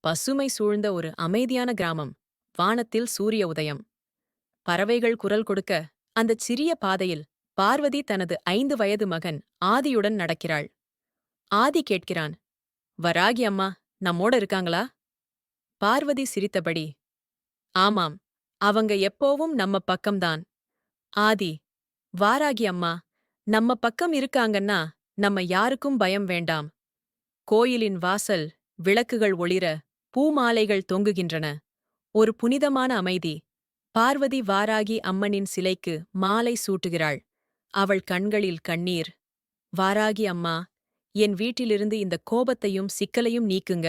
பசுமை சூழ்ந்த ஒரு அமைதியான கிராமம். வானத்தில் சூரிய உதயம். பறவைகள் குரல் கொடுக்க அந்தச் சிறிய பாதையில் பார்வதி தனது ஐந்து வயது மகன் ஆதியுடன் நடக்கிறாள். ஆதி கேட்கிறான் வராகி அம்மா நம்மோட இருக்காங்களா? பார்வதி சிரித்தபடி ஆமாம் அவங்க எப்போவும் நம்ம பக்கம்தான். ஆதி வாராகி அம்மா நம்ம பக்கம் இருக்காங்கன்னா நம்ம யாருக்கும் பயம் வேண்டாம். கோயிலின் வாசல் விளக்குகள் ஒளிர பூமாலைகள் தொங்குகின்றன. ஒரு புனிதமான அமைதி. பார்வதி வாராகி அம்மனின் சிலைக்கு மாலை சூட்டுகிறாள். அவள் கண்களில் கண்ணீர். வாராகி அம்மா என் வீட்டிலிருந்து இந்த கோபத்தையும் சிக்கலையும் நீக்குங்க.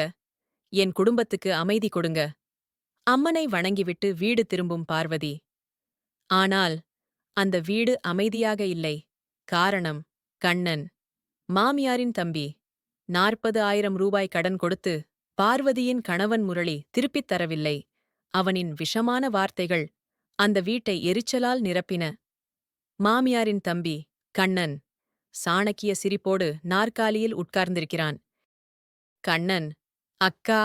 என் குடும்பத்துக்கு அமைதி கொடுங்க. அம்மனை வணங்கிவிட்டு வீடு திரும்பும் பார்வதி. ஆனால் அந்த வீடு அமைதியாக இல்லை. காரணம் கண்ணன். மாமியாரின் தம்பி நாற்பது ஆயிரம் ரூபாய் கடன் கொடுத்து பார்வதியின் கணவன் முரளி திருப்பித் தரவில்லை. அவனின் விஷமான வார்த்தைகள் அந்த வீட்டை எரிச்சலால் நிரப்பின. மாமியாரின் தம்பி கண்ணன் சாணக்கிய சிரிப்போடு நாற்காலியில் உட்கார்ந்திருக்கிறான். கண்ணன் அக்கா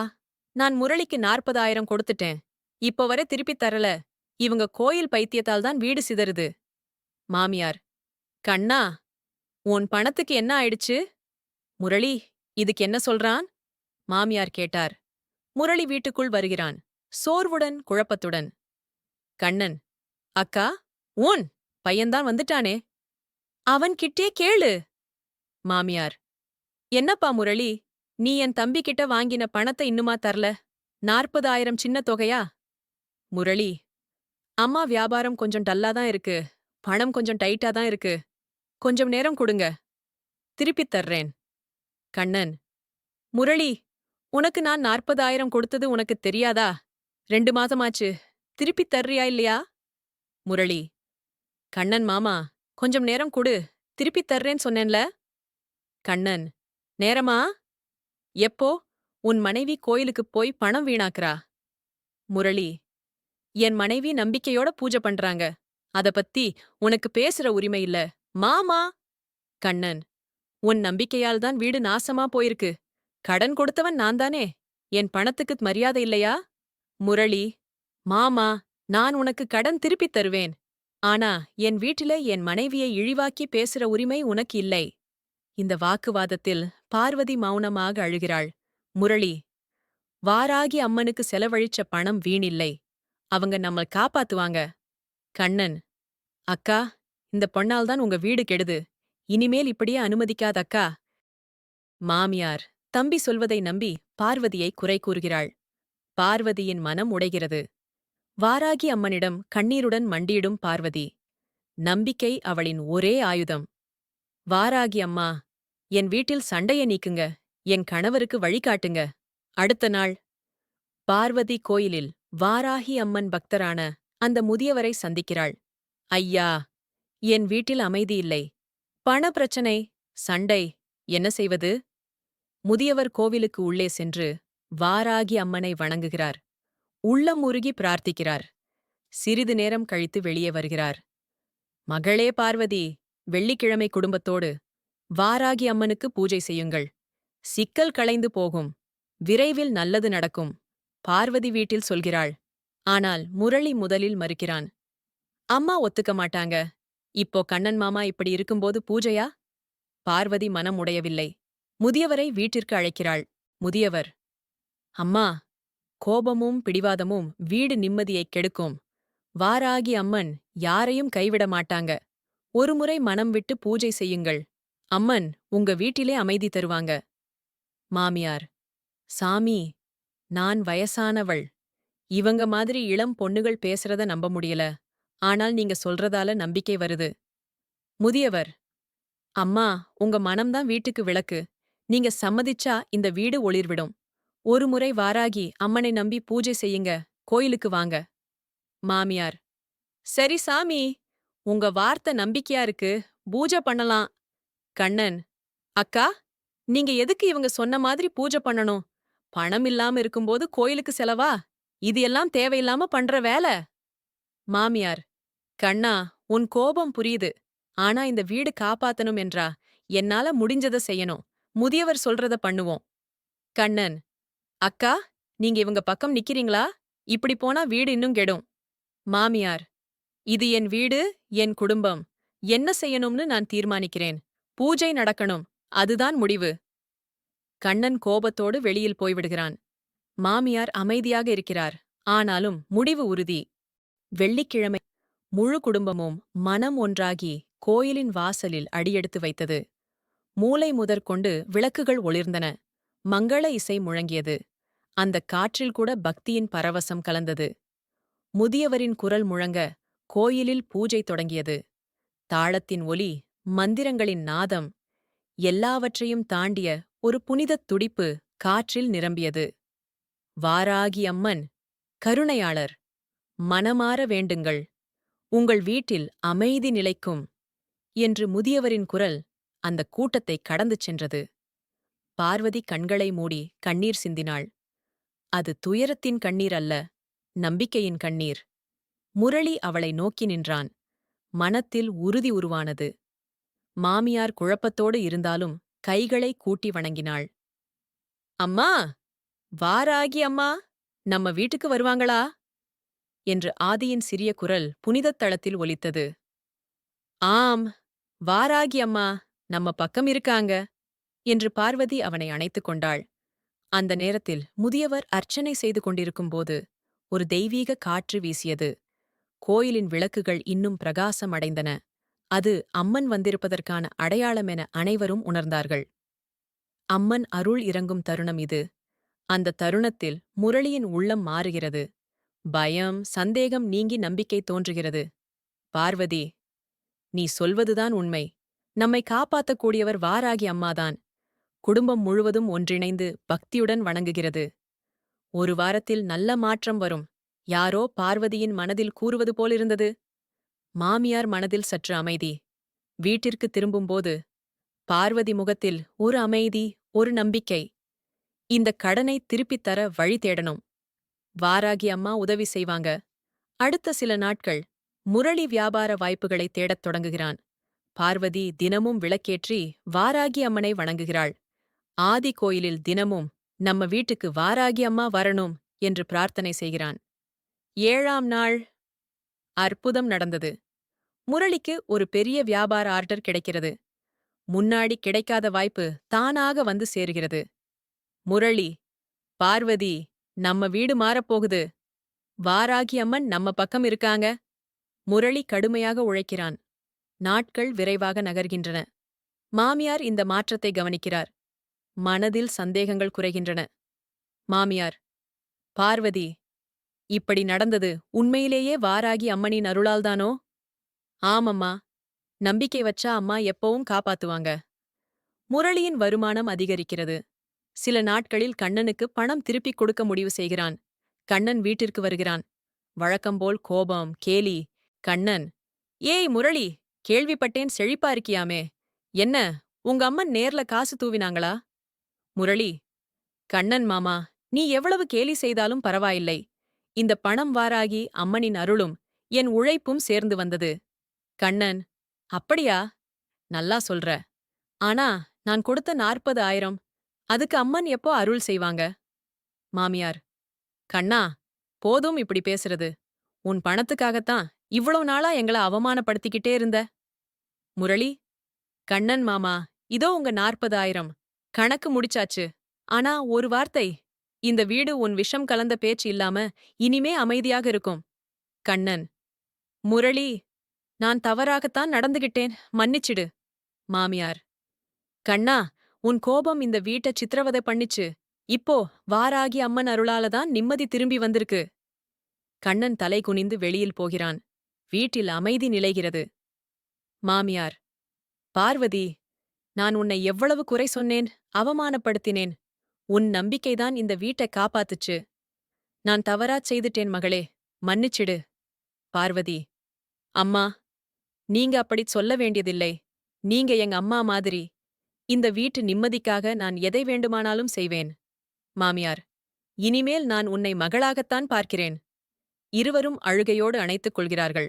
நான் முரளிக்கு நாற்பதாயிரம் கொடுத்துட்டேன். இப்ப வரை திருப்பித் தரல. இவங்க கோயில் பைத்தியத்தால் தான் வீடு சிதறுது. மாமியார் கண்ணா உன் பணத்துக்கு என்ன ஆயிடுச்சு? முரளி இதுக்கு என்ன சொல்றான்? மாமியார் கேட்டார். முரளி வீட்டுக்குள் வருகிறான் சோர்வுடன் குழப்பத்துடன். கண்ணன் அக்கா உன் பையன்தான் வந்துட்டானே. அவன் கிட்டே கேளு. மாமியார் என்னப்பா முரளி நீ என் தம்பி கிட்ட வாங்கின பணத்தை இன்னுமா தரல? நாற்பதாயிரம் சின்ன தொகையா? முரளி அம்மா வியாபாரம் கொஞ்சம் டல்லா தான் இருக்கு. பணம் கொஞ்சம் டைட்டா தான் இருக்கு. கொஞ்சம் நேரம் கொடுங்க. திருப்பித் தர்றேன். கண்ணன். முரளி உனக்கு நான் நாற்பதாயிரம் கொடுத்தது உனக்கு தெரியாதா? ரெண்டு மாதமாச்சு திருப்பித் தர்றியா இல்லையா? முரளி. கண்ணன் மாமா கொஞ்சம் நேரம் கொடு. திருப்பித் தர்றேன்னு சொன்னேன்ல? கண்ணன். நேரமா? எப்போ? உன் மனைவி கோயிலுக்குப் போய் பணம் வீணாக்குறா? முரளி. என் மனைவி நம்பிக்கையோட பூஜை பண்றாங்க. அத பத்தி உனக்கு பேசுற உரிமை இல்ல. மாமா! கண்ணன் உன் நம்பிக்கையால் தான் வீடு நாசமா போயிருக்கு. கடன் கொடுத்தவன் நான் தானே என் பணத்துக்கு மரியாதை இல்லையா? முரளி மாமா நான் உனக்கு கடன் திருப்பித் தருவேன். ஆனா என் வீட்டில என் மனைவியை இழிவாக்கி பேசுற உரிமை உனக்கு இல்லை. இந்த வாக்குவாதத்தில் பார்வதி மௌனமாக அழுகிறாள். முரளி வாராகி அம்மனுக்கு செலவழிச்ச பணம் வீணில்லை. அவங்க நம்மள் காப்பாத்துவாங்க. கண்ணன் அக்கா இந்த பொண்ணால்தான் உங்க வீடு கெடுது. இனிமேல் இப்படியே அனுமதிக்காத அக்கா மாமியார் தம்பி சொல்வதை நம்பி பார்வதியை குறை கூறுகிறாள். பார்வதியின் மனம் உடைகிறது. வாராகி அம்மனிடம் கண்ணீருடன் மண்டியிடும் பார்வதி. நம்பிக்கை அவளின் ஒரே ஆயுதம். வாராகி அம்மா என் வீட்டில் சண்டையை நீக்குங்க. என் கணவருக்கு வழிகாட்டுங்க அடுத்த நாள். பார்வதி கோயிலில் வாராகி அம்மன் பக்தரான அந்த முதியவரை சந்திக்கிறாள். ஐயா என் வீட்டில் அமைதி இல்லை. பண பிரச்சனை சண்டை என்ன செய்வது? முதியவர் கோவிலுக்கு உள்ளே சென்று வாராகி அம்மனை வணங்குகிறார். உள்ளம் உருகி பிரார்த்திக்கிறார். சிறிது நேரம் கழித்து வெளியே வருகிறார். மகளே பார்வதி வெள்ளிக்கிழமை குடும்பத்தோடு வாராகி அம்மனுக்கு பூஜை செய்யுங்கள். சிக்கல் களைந்து போகும். விரைவில் நல்லது நடக்கும். பார்வதி வீட்டில் சொல்கிறாள். ஆனால் முரளி முதலில் மறுக்கிறான். அம்மா ஒத்துக்க மாட்டாங்க. இப்போ கண்ணன் மாமா இப்படி இருக்கும்போது பூஜையா? பார்வதி மனம் உடையவில்லை. முதியவரை வீட்டிற்கு அழைக்கிறாள். முதியவர் அம்மா கோபமும் பிடிவாதமும் வீடு நிம்மதியைக் கெடுக்கும். வாராகி அம்மன் யாரையும் கைவிட மாட்டாங்க. ஒருமுறை மனம் விட்டு பூஜை செய்யுங்கள். அம்மன் உங்க வீட்டிலே அமைதி தருவாங்க. மாமியார் சாமி நான் வயசானவள். இவங்க மாதிரி இளம் பொண்ணுகள் பேசுறத நம்ப முடியல. ஆனால் நீங்க சொல்றதால நம்பிக்கை வருது. முதியவர் அம்மா உங்க மனம்தான் வீட்டுக்கு விளக்கு. நீங்க சம்மதிச்சா இந்த வீடு ஒளிர்விடும். ஒரு முறை வாராகி அம்மனை நம்பி பூஜை செய்யுங்க. கோயிலுக்கு வாங்க. மாமியார் சரி சாமி உங்க வார்த்தை நம்பிக்கையா இருக்கு. பூஜை பண்ணலாம். கண்ணன் அக்கா நீங்க எதுக்கு இவங்க சொன்ன மாதிரி பூஜை பண்ணணும்? பணம் இல்லாம இருக்கும்போது கோயிலுக்கு செலவா? இது எல்லாம் தேவையில்லாம பண்ற வேலை. மாமியார் கண்ணா உன் கோபம் புரியுது. ஆனா இந்த வீடு காப்பாத்தணும் என்றா? என்னால முடிஞ்சத செய்யணும். முதியவர் சொல்றத பண்ணுவோம். கண்ணன் அக்கா நீங்க இவங்க பக்கம் நிக்கிறீங்களா? இப்படி போனா வீடு இன்னும் கெடும். மாமியார் இது என் வீடு என் குடும்பம். என்ன செய்யணும்னு நான் தீர்மானிக்கிறேன். பூஜை நடக்கணும். அதுதான் முடிவு. கண்ணன் கோபத்தோடு வெளியில் போய்விடுகிறான். மாமியார் அமைதியாக இருக்கிறார். ஆனாலும் முடிவு உறுதி. வெள்ளிக்கிழமை முழு குடும்பமும் மனம் ஒன்றாகி கோயிலின் வாசலில் அடியெடுத்து வைத்தது. மூலை முதற்கொண்டு விளக்குகள் ஒளிர்ந்தன. மங்கள இசை முழங்கியது. அந்தக் காற்றில் கூட பக்தியின் பரவசம் கலந்தது. முதியவரின் குரல் முழங்க கோயிலில் பூஜை தொடங்கியது. தாளத்தின் ஒலி மந்திரங்களின் நாதம் எல்லாவற்றையும் தாண்டிய ஒரு புனிதத் துடிப்பு காற்றில் நிரம்பியது. வாராகி அம்மன் கருணையாளர் மனமாற வேண்டுங்கள். உங்கள் வீட்டில் அமைதி நிலைக்கும் என்று முதியவரின் குரல் அந்த கூட்டத்தை கடந்து சென்றது. பார்வதி கண்களை மூடி கண்ணீர் சிந்தினாள். அது துயரத்தின் கண்ணீர் அல்ல நம்பிக்கையின் கண்ணீர். முரளி அவளை நோக்கி நின்றான். மனத்தில் உறுதி உருவானது. மாமியார் குழப்பத்தோடு இருந்தாலும் கைகளை கூட்டி வணங்கினாள். அம்மா வாராகி அம்மா நம்ம வீட்டுக்கு வருவாங்களா? என்று ஆதியின் சிறிய குரல் புனிதத் தளத்தில் ஒலித்தது. ஆம் வாராகி அம்மா நம்ம பக்கம் இருக்காங்க என்று பார்வதி அவனை அணைத்துக் கொண்டாள். அந்த நேரத்தில் முதியவர் அர்ச்சனை செய்து கொண்டிருக்கும்போது ஒரு தெய்வீக காற்று வீசியது. கோயிலின் விளக்குகள் இன்னும் பிரகாசம் அடைந்தன. அது அம்மன் வந்திருப்பதற்கான அடையாளம் என அனைவரும் உணர்ந்தார்கள். அம்மன் அருள் இறங்கும் தருணம் இது. அந்த தருணத்தில் முரளியின் உள்ளம் மாறுகிறது. பயம் சந்தேகம் நீங்கி நம்பிக்கை தோன்றுகிறது. பார்வதி நீ சொல்வதுதான் உண்மை. நம்மை காப்பாற்றக்கூடியவர் வாராகி அம்மாதான். குடும்பம் முழுவதும் ஒன்றிணைந்து பக்தியுடன் வணங்குகிறது. ஒரு வாரத்தில் நல்ல மாற்றம் வரும். யாரோ பார்வதியின் மனதில் கூறுவது போலிருந்தது. மாமியார் மனதில் சற்று அமைதி. வீட்டிற்கு திரும்பும்போது பார்வதி முகத்தில் ஒரு அமைதி ஒரு நம்பிக்கை. இந்த கடனை திருப்பித் தர வழி தேடணும். வாராகி அம்மா உதவி செய்வாங்க. அடுத்த சில நாட்கள் முரளி வியாபார வாய்ப்புகளை தேடத் தொடங்குகிறான். பார்வதி தினமும் விளக்கேற்றி வாராகி அம்மனை வணங்குகிறாள். ஆதி கோயிலில் தினமும் நம்ம வீட்டுக்கு வாராகி அம்மா வரணும் என்று பிரார்த்தனை செய்கிறான். ஏழாம் நாள் அற்புதம் நடந்தது. முரளிக்கு ஒரு பெரிய வியாபார ஆர்டர் கிடைக்கிறது. முன்னாடி கிடைக்காத வாய்ப்பு தானாக வந்து சேருகிறது. முரளி பார்வதி நம்ம வீடு மாறப்போகுது. வாராகி அம்மன் நம்ம பக்கம் இருக்காங்க. முரளி கடுமையாக உழைக்கிறான். நாட்கள் விரைவாக நகர்கின்றன. மாமியார் இந்த மாற்றத்தை கவனிக்கிறார். மனதில் சந்தேகங்கள் குறைகின்றன. மாமியார் பார்வதி இப்படி நடந்தது உண்மையிலேயே வாராகி அம்மனின் அருளால்தானோ? ஆமம்மா. நம்பிக்கை வச்சா அம்மா எப்பவும் காப்பாத்துவாங்க. முரளியின் வருமானம் அதிகரிக்கிறது. சில நாட்களில் கண்ணனுக்கு பணம் திருப்பிக் கொடுக்க முடிவு செய்கிறான். கண்ணன் வீட்டிற்கு வருகிறான். வழக்கம்போல் கோபம் கேலி கண்ணன் ஏய் முரளி கேள்விப்பட்டேன் செழிப்பா இருக்கியாமே. என்ன உங்க அம்மன் நேர்ல காசு தூவினாங்களா? முரளி கண்ணன் மாமா நீ எவ்வளவு கேலி செய்தாலும் பரவாயில்லை. இந்த பணம் வாராகி அம்மனின் அருளும் என் உழைப்பும் சேர்ந்து வந்தது. கண்ணன் அப்படியா? நல்லா சொல்ற. ஆனா நான் கொடுத்த நாற்பது ஆயிரம் அதுக்கு அம்மன் எப்போ அருள் செய்வாங்க? மாமியார் கண்ணா போதும் இப்படி பேசுறது. உன் பணத்துக்காகத்தான் இவ்வளவு நாளா எங்கள அவமானப்படுத்திக்கிட்டே இருந்த. முரளி கண்ணன் மாமா இதோ உங்க நாற்பதாயிரம். கணக்கு முடிச்சாச்சு. ஆனா ஒரு வார்த்தை இந்த வீடு உன் விஷம் கலந்த பேச்சு இல்லாம இனிமே அமைதியாக இருக்கும். கண்ணன் முரளி நான் தவறாகத்தான் நடந்துகிட்டேன். மன்னிச்சிடு. மாமியார் கண்ணா உன் கோபம் இந்த வீட்டை சித்திரவதை பண்ணிச்சு. இப்போ வாராகி அம்மன் அருளால தான் நிம்மதி திரும்பி வந்திருக்கு. கண்ணன் தலை குனிந்து வெளியில் போகிறான். வீட்டில் அமைதி நிலைகிறது. மாமியார் பார்வதி நான் உன்னை எவ்வளவு குறை சொன்னேன் அவமானப்படுத்தினேன். உன் நம்பிக்கைதான் இந்த வீட்டை காப்பாத்துச்சு. நான் தவறாச் செய்துட்டேன் மகளே மன்னிச்சிடு. பார்வதி அம்மா நீங்க அப்படிச் சொல்ல வேண்டியதில்லை. நீங்க எங்க அம்மா மாதிரி. இந்த வீட்டு நிம்மதிக்காக நான் எதை வேண்டுமானாலும் செய்வேன். மாமியார் இனிமேல் நான் உன்னை மகளாகத்தான் பார்க்கிறேன். இருவரும் அழுகையோடு அணைத்துக் கொள்கிறார்கள்.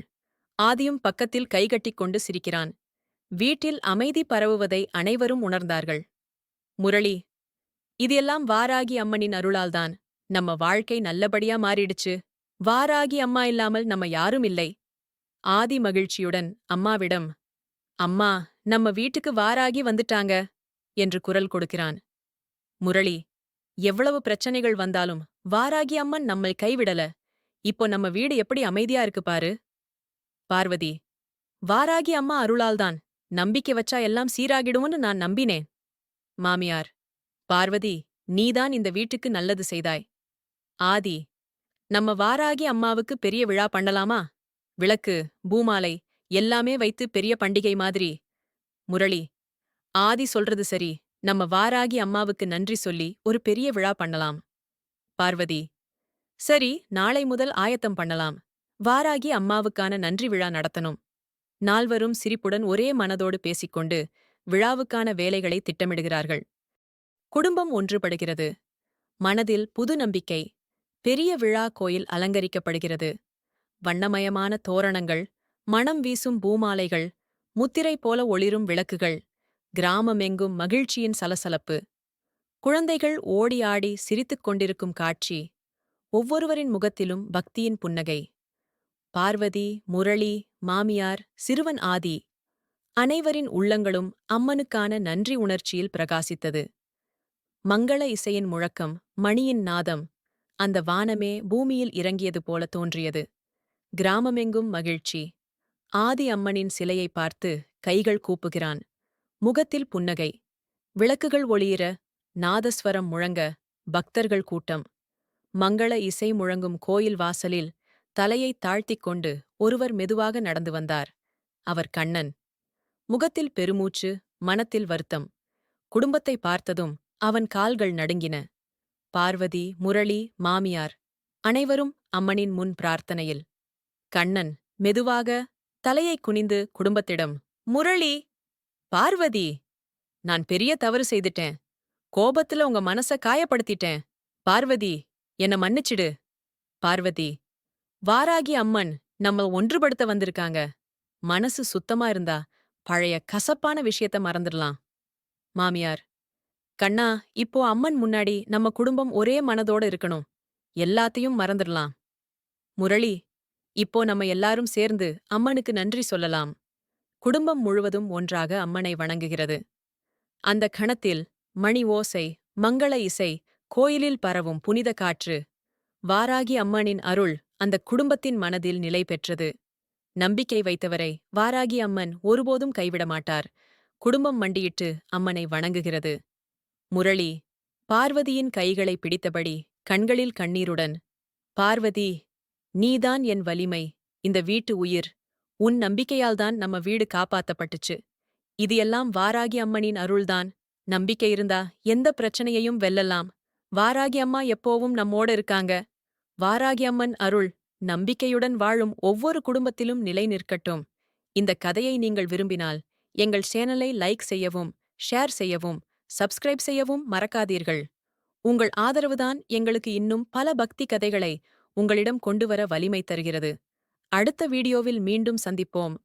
ஆதியும் பக்கத்தில் கைகட்டிக் கொண்டு சிரிக்கிறான். வீட்டில் அமைதி பரவுவதை அனைவரும் உணர்ந்தார்கள். முரளி இது எல்லாம் வாராகி அம்மனின் அருளால்தான். நம்ம வாழ்க்கை நல்லபடியா மாறிடுச்சு. வாராகி அம்மா இல்லாமல் நம்ம யாரும் இல்லை. ஆதி மகிழ்ச்சியுடன் அம்மாவிடம் அம்மா நம்ம வீட்டுக்கு வாராகி வந்துட்டாங்க என்று குரல் கொடுக்கிறான். முரளி எவ்வளவு பிரச்சனைகள் வந்தாலும் வாராகி அம்மன் நம்மை கைவிடல. இப்போ நம்ம வீடு எப்படி அமைதியா இருக்கு பாரு. பார்வதி வாராகி அம்மா அருளால்தான் நம்பிக்கை வச்சா எல்லாம் சீராகிடும்னு நான் நம்பினேன். மாமியார் பார்வதி நீதான் இந்த வீட்டுக்கு நல்லது செய்தாய். ஆதி நம்ம வாராகி அம்மாவுக்கு பெரிய விழா பண்ணலாமா? விளக்கு பூமாலை எல்லாமே வைத்து பெரிய பண்டிகை மாதிரி முரளி ஆதி சொல்றது சரி. நம்ம வாராகி அம்மாவுக்கு நன்றி சொல்லி ஒரு பெரிய விழா பண்ணலாம். பார்வதி சரி நாளை முதல் ஆயத்தம் பண்ணலாம். வாராகி அம்மாவுக்கான நன்றி விழா நடத்தணும். நால்வரும் சிரிப்புடன் ஒரே மனதோடு பேசிக்கொண்டு விழாவுக்கான வேலைகளை திட்டமிடுகிறார்கள். குடும்பம் ஒன்றுபடுகிறது. மனதில் புது நம்பிக்கை பெரிய விழா கோயில் அலங்கரிக்கப்படுகிறது. வண்ணமயமான தோரணங்கள் மணம் வீசும் பூமாலைகள் முத்திரை போல ஒளிரும் விளக்குகள் கிராமமெங்கும் மகிழ்ச்சியின் சலசலப்பு. குழந்தைகள் ஓடி ஆடி சிரித்துக் கொண்டிருக்கும் காட்சி ஒவ்வொருவரின் முகத்திலும் பக்தியின் புன்னகை. பார்வதி முரளி மாமியார் சிறுவன் ஆதி அனைவரின் உள்ளங்களும் அம்மனுக்கான நன்றி உணர்ச்சியில் பிரகாசித்தது. மங்கள இசையின் முழக்கம் மணியின் நாதம் அந்த வானமே பூமியில் இறங்கியது போல தோன்றியது. கிராமமெங்கும் மகிழ்ச்சி. ஆதி அம்மனின் சிலையை பார்த்து கைகள் கூப்புகிறான். முகத்தில் புன்னகை. விளக்குகள் ஒளியிற நாதஸ்வரம் முழங்க பக்தர்கள் கூட்டம். மங்கள இசை முழங்கும் கோயில் வாசலில் தலையை தாழ்த்திக் கொண்டு ஒருவர் மெதுவாக நடந்து வந்தார். அவர் கண்ணன். முகத்தில் பெருமூச்சு மனத்தில் வருத்தம். குடும்பத்தை பார்த்ததும் அவன் கால்கள் நடுங்கின. பார்வதி முரளி மாமியார் அனைவரும் அம்மனின் முன் பிரார்த்தனையில். கண்ணன் மெதுவாக தலையை குனிந்து குடும்பத்திடம் முரளி பார்வதி நான் பெரிய தவறு செய்துட்டேன். கோபத்துல உங்க மனச காயப்படுத்திட்டேன். பார்வதி என்ன மன்னிச்சிடு. பார்வதி வாராகி அம்மன் நம்ம ஒன்றுபடுத்த வந்திருக்காங்க. மனசு சுத்தமா இருந்தா பழைய கசப்பான விஷயத்த மறந்துடலாம். மாமியார் கண்ணா இப்போ அம்மன் முன்னாடி நம்ம குடும்பம் ஒரே மனதோட இருக்கணும். எல்லாத்தையும் மறந்துடலாம். முரளி இப்போ நம்ம எல்லாரும் சேர்ந்து அம்மனுக்கு நன்றி சொல்லலாம். குடும்பம் முழுவதும் ஒன்றாக அம்மனை வணங்குகிறது. அந்த கணத்தில் மணி ஓசை மங்கள இசை கோயிலில் பரவும் புனித காற்று வாராகி அம்மனின் அருள் அந்த குடும்பத்தின் மனதில் நிலை பெற்றது. நம்பிக்கை வைத்தவரை வாராகி அம்மன் ஒருபோதும் கைவிட மாட்டார். குடும்பம் மண்டியிட்டு அம்மனை வணங்குகிறது. முரளி பார்வதியின் கைகளை பிடித்தபடி கண்களில் கண்ணீருடன் பார்வதி நீதான் என் வலிமை. இந்த வீட்டு உயிர். உன் நம்பிக்கையால்தான் நம்ம வீடு காப்பாத்தப்பட்டுச்சு. இது எல்லாம் வாராகி அம்மனின் அருள்தான். நம்பிக்கை இருந்தா எந்த பிரச்சனையையும் வெல்லலாம். வாராகி அம்மா எப்போவும் நம்மோட இருக்காங்க. வாராகி அம்மன் அருள் நம்பிக்கையுடன் வாழும் ஒவ்வொரு குடும்பத்திலும் நிலை நிற்கட்டும். இந்த கதையை நீங்கள் விரும்பினால் எங்கள் சேனலை லைக் செய்யவும் ஷேர் செய்யவும் சப்ஸ்கிரைப் செய்யவும் மறக்காதீர்கள். உங்கள் ஆதரவுதான் எங்களுக்கு இன்னும் பல பக்தி கதைகளை உங்களிடம் கொண்டுவர வலிமை தருகிறது. அடுத்த வீடியோவில் மீண்டும் சந்திப்போம்.